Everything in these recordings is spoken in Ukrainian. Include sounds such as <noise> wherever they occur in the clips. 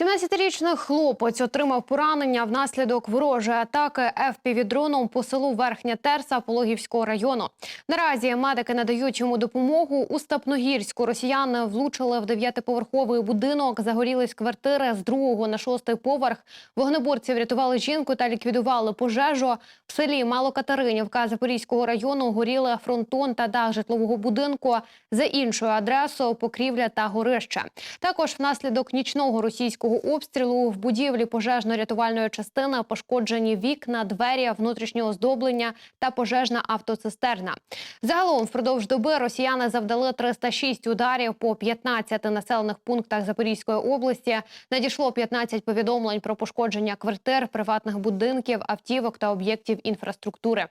17-річний хлопець отримав поранення внаслідок ворожої атаки ФПВ-дроном по селу Верхня Терса Пологівського району. Наразі медики надають йому допомогу. У Степногірську росіяни влучили в дев'ятиповерховий будинок, загорілись квартири з другого на шостий поверх. Вогнеборці врятували жінку та ліквідували пожежу. В селі Малокатеринівка Запорізького району горіли фронтон та дах житлового будинку. За іншою адресою покрівля та горище. Також внаслідок нічного російського обстрілу в будівлі пожежно-рятувальної частини пошкоджені вікна, двері, внутрішнє оздоблення та пожежна автоцистерна. Загалом впродовж доби росіяни завдали 306 ударів по 15 населених пунктах Запорізької області. Надійшло 15 повідомлень про пошкодження квартир, приватних будинків, автівок та об'єктів інфраструктури.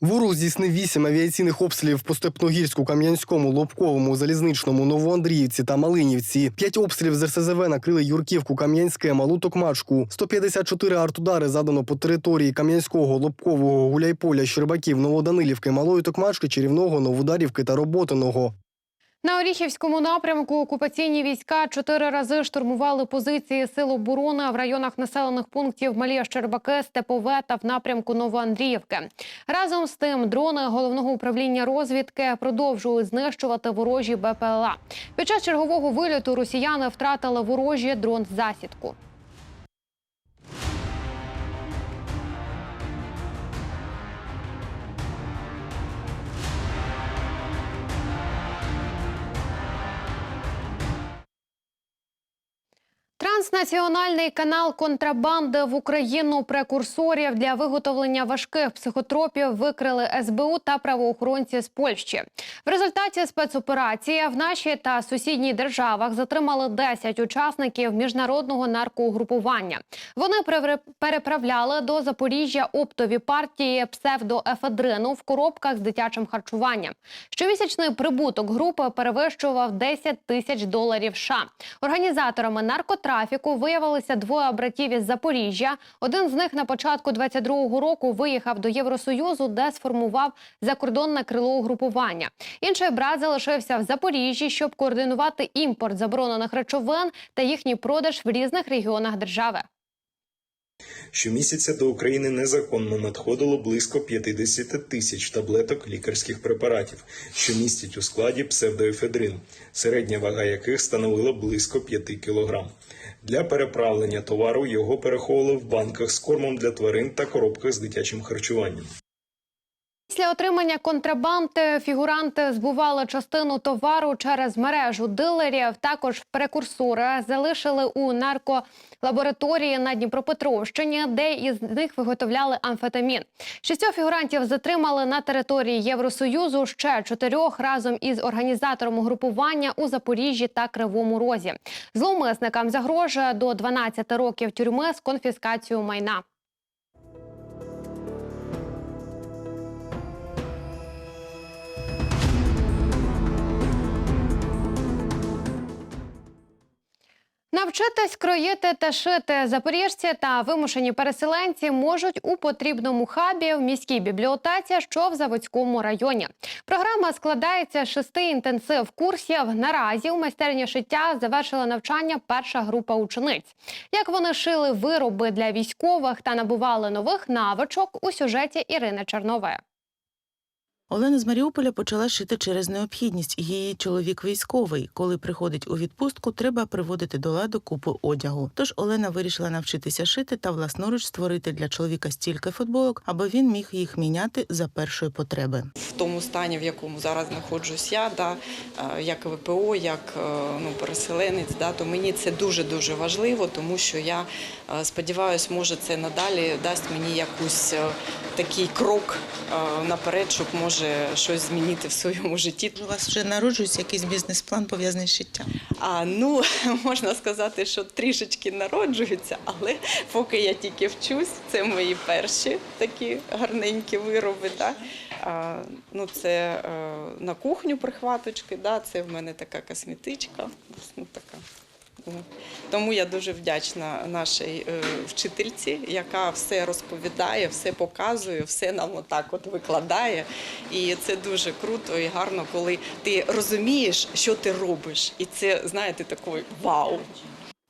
Ворог здійснив вісім авіаційних обстрілів по Степногірську, Кам'янському, Лобковому, Залізничному, Новоандріївці та Малинівці. П'ять обстрілів з РСЗВ накрили Юрківку, Кам'янське, Малу Токмачку. 154 артудари задано по території Кам'янського, Лобкового, Гуляйполя, Щербаків, Новоданилівки, Малої Токмачки, Чарівного, Новодарівки та Роботиного. На Оріхівському напрямку окупаційні війська чотири рази штурмували позиції сил оборони в районах населених пунктів Малія Щербаке, Степове та в напрямку Новоандріївки. Разом з тим, дрони головного управління розвідки продовжують знищувати ворожі БПЛА. Під час чергового виліту росіяни втратили ворожі дрон засідку. Транснаціональний канал контрабанди в Україну прекурсорів для виготовлення важких психотропів викрили СБУ та правоохоронці з Польщі. В результаті спецоперації в нашій та сусідній державах затримали 10 учасників міжнародного наркоугрупування. Вони переправляли до Запоріжжя оптові партії псевдоефедрину в коробках з дитячим харчуванням. Щомісячний прибуток групи перевищував 10 тисяч доларів. США. Організаторами наркотрафіку виявилися двоє братів із Запоріжжя. Один з них на початку 22-го року виїхав до Євросоюзу, де сформував закордонне крило угрупування. Інший брат залишився в Запоріжжі, щоб координувати імпорт заборонених речовин та їхній продаж в різних регіонах держави. Щомісяця до України незаконно надходило близько 50 тисяч таблеток лікарських препаратів, що містять у складі псевдоефедрин, середня вага яких становила близько 5 кг. Для переправлення товару його переховували в банках з кормом для тварин та коробках з дитячим харчуванням. Після отримання контрабанди фігуранти збували частину товару через мережу дилерів. Також прекурсори залишили у нарколабораторії на Дніпропетровщині, де із них виготовляли амфетамін. Шістьох фігурантів затримали на території Євросоюзу. Ще чотирьох разом із організатором угрупування у Запоріжжі та Кривому Розі. Зловмисникам загрожує до 12 років тюрми з конфіскацією майна. Навчитись кроїти та шити запоріжці та вимушені переселенці можуть у потрібному хабі в міській бібліотеці, що в Заводському районі. Програма складається з шести інтенсив курсів. Наразі у майстерні шиття завершила навчання перша група учениць. Як вони шили вироби для військових та набували нових навичок у сюжеті Ірини Чернове. Олена з Маріуполя почала шити через необхідність. Її чоловік військовий. Коли приходить у відпустку, треба приводити до ладу купу одягу. Тож Олена вирішила навчитися шити та власноруч створити для чоловіка стільки футболок, аби він міг їх міняти за першої потреби. Тому стані, в якому зараз знаходжусь я, да, е, як ВПО, як е, ну, переселенець, да, то мені це дуже дуже важливо, тому що я е, сподіваюся, може це надалі дасть мені якусь такий крок наперед, щоб може щось змінити в своєму житті. У вас вже народжується якийсь бізнес-план пов'язаний з шиттям. А ну <laughs> можна сказати, що трішечки народжуються, але поки я тільки вчусь, це мої перші такі гарненькі вироби. Да? Ну, це е, на кухню прихваточки, да? це в мене така косметичка. Ну, така Тому я дуже вдячна нашій е, вчительці, яка все розповідає, все показує, все нам отак от викладає. І це дуже круто і гарно, коли ти розумієш, що ти робиш. І це, знаєте, такий вау.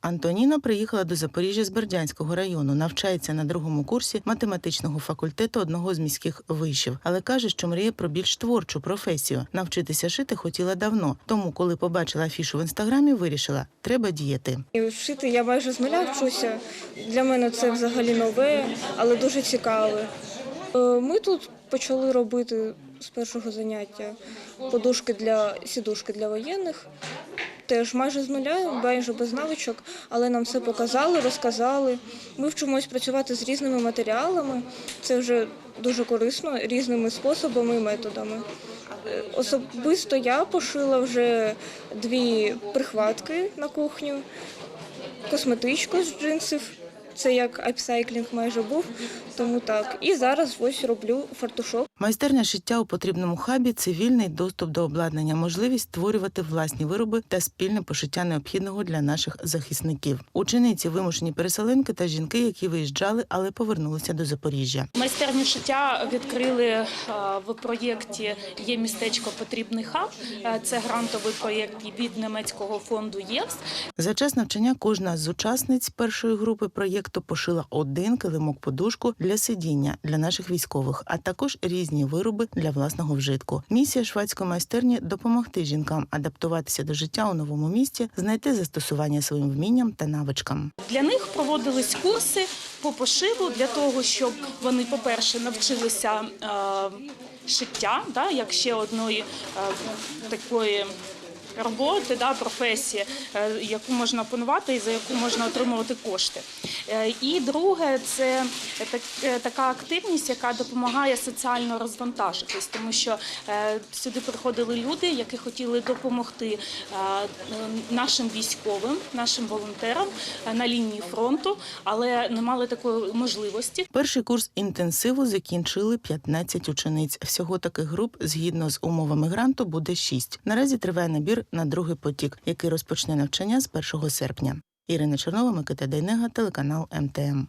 Антоніна приїхала до Запоріжжя з Бердянського району, навчається на другому курсі математичного факультету одного з міських вишів, але каже, що мріє про більш творчу професію. Навчитися шити хотіла давно. Тому, коли побачила афішу в інстаграмі, вирішила, треба діяти. І Вшити я майже з нуля вчуся. Для мене це взагалі нове, але дуже цікаве. Е, Ми тут почали робити з першого заняття подушки для сідушки для воєнних. Теж майже з нуля, майже без навичок, але нам все показали, розказали. Ми вчимось працювати з різними матеріалами. Це вже дуже корисно, різними способами і методами. Особисто я пошила вже дві прихватки на кухню, косметичку з джинсів. Це як апсайклінг майже був, тому так. І зараз ось роблю фартушок. Майстерня шиття у потрібному хабі це вільний доступ до обладнання, можливість створювати власні вироби та спільне пошиття необхідного для наших захисників. Учениці вимушені переселенки та жінки, які виїжджали, але повернулися до Запоріжжя. Майстерню шиття відкрили е, в проєкті Є містечко потрібний хаб. Е, Це грантовий проєкт від німецького фонду ЄВС. За час навчання кожна з учасниць першої групи проєкту пошила один килимок подушку для сидіння для наших військових, а також різні вироби для власного вжитку. Місія швадської майстерні допомогти жінкам адаптуватися до життя у новому місті, знайти застосування своїм вмінням та навичкам. Для них проводились курси по пошиву для того, щоб вони, по-перше, навчилися е, шиття, да, як ще одної е, такої. Роботи, да, професії, е, яку можна опанувати і за яку можна отримувати кошти. Е, І друге, це е, така активність, яка допомагає соціально розвантажитись, тому що сюди приходили люди, які хотіли допомогти нашим військовим, нашим волонтерам на лінії фронту, але не мали такої можливості. Перший курс інтенсиву закінчили 15 учениць. Всього таких груп, згідно з умовами гранту, буде 6. Наразі триває набір на другий потік, який розпочне навчання з 1 серпня. Ірина Чернова, Микита Дейнега, телеканал МТМ.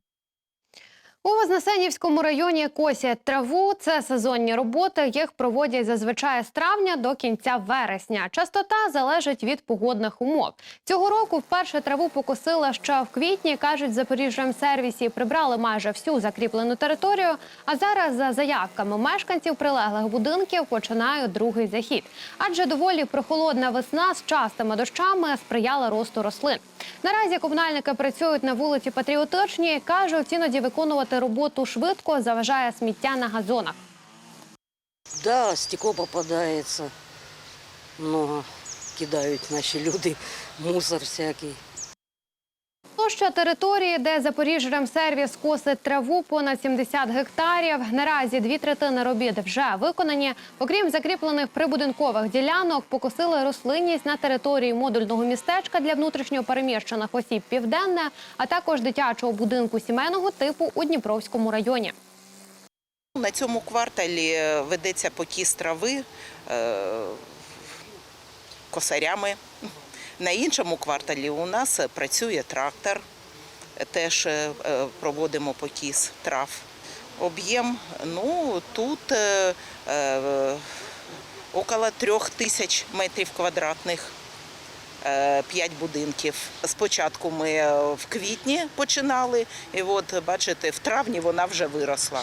У Вознесенівському районі косять траву. Це сезонні роботи. Їх проводять зазвичай з травня до кінця вересня. Частота залежить від погодних умов. Цього року вперше траву покосили ще в квітні. кажуть, в Запоріжжямсервісі прибрали майже всю закріплену територію. А зараз, за заявками мешканців прилеглих будинків, починають другий захід. Адже доволі прохолодна весна з частими дощами сприяла росту рослин. Наразі комунальники працюють на вулиці Патріотичній. кажуть, іноді виконувати роботу швидко заважає сміття на газонах. Да, стекло попадається. Много кидають наші люди, мусор всякий. Площа території, де Запоріжремсервіс косить траву понад 70 гектарів. Наразі дві третини робіт вже виконані. Окрім закріплених прибудинкових ділянок, покосили рослинність на території модульного містечка для внутрішньо переміщених осіб південне, а також дитячого будинку сімейного типу у Дніпровському районі. На цьому кварталі ведеться покіс трави е, косарями. На іншому кварталі у нас працює трактор. Теж е, е, проводимо покіс трав. Об'єм ну, тут е, е, около трьох тисяч метрів квадратних. е, П'ять будинків. Спочатку ми в квітні починали, і от бачите, в травні вона вже виросла.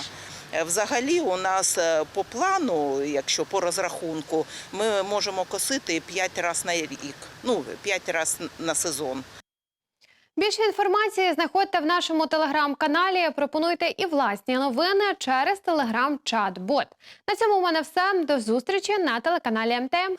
Е, Взагалі, у нас е, по плану, якщо по розрахунку, ми можемо косити 5 разів на рік, ну 5 разів на сезон. Більше інформації знаходьте в нашому телеграм-каналі. Пропонуйте і власні новини через телеграм-чат-бот. На цьому у мене все. До зустрічі на телеканалі МТМ.